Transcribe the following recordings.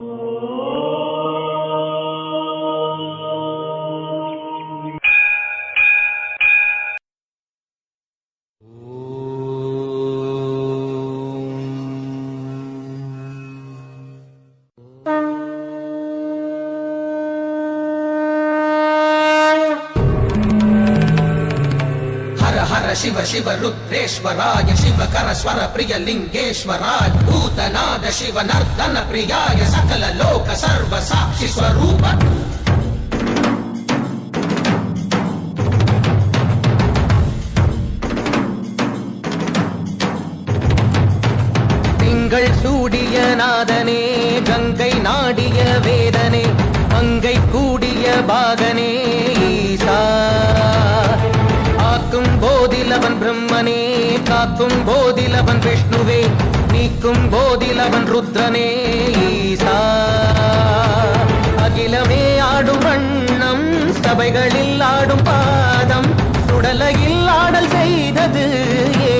Oh. ருத்ரேஸ்வர Shiva Shiva ருத்ரேஸ்வராய சிவகர ஸ்வர பிரிய லிங்கேஸ்வராய பூதநாத சிவ நர்தன பிரியாய சகல லோக சர்வ சாட்சி ஸ்வரூப. திங்கள் சூடிய நாதனே கங்கை நாடிய வேதனே அங்கை கூடிய பாகனே பிரம்மனே காக்கும் போதிலவன் விஷ்ணுவே நீக்கும் போதிலவன் ருத்ரனே ஈசா. அகிலமே ஆடும் வண்ணம் சபைகளில் ஆடும் பாதம் சுடலையில் ஆடல் செய்தது ஏ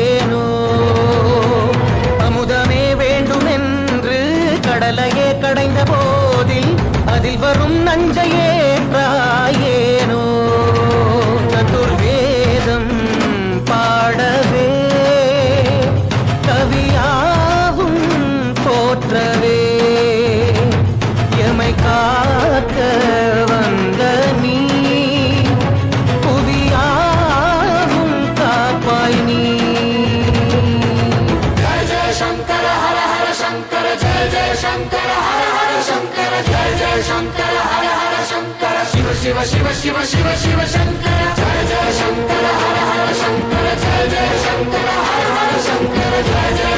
शङ्कर हर हर शङ्कर जय जय शङ्कर हर हर शङ्कर शिव शिव शिव शिव शिव शिव शङ्कर जय जय शङ्कर हर हर शङ्कर जय जय शङ्कर हर हर शङ्कर जय जय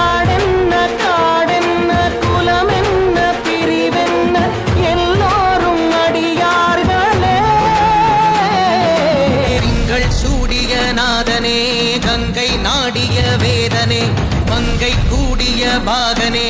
மங்கை கூடிய பாகனே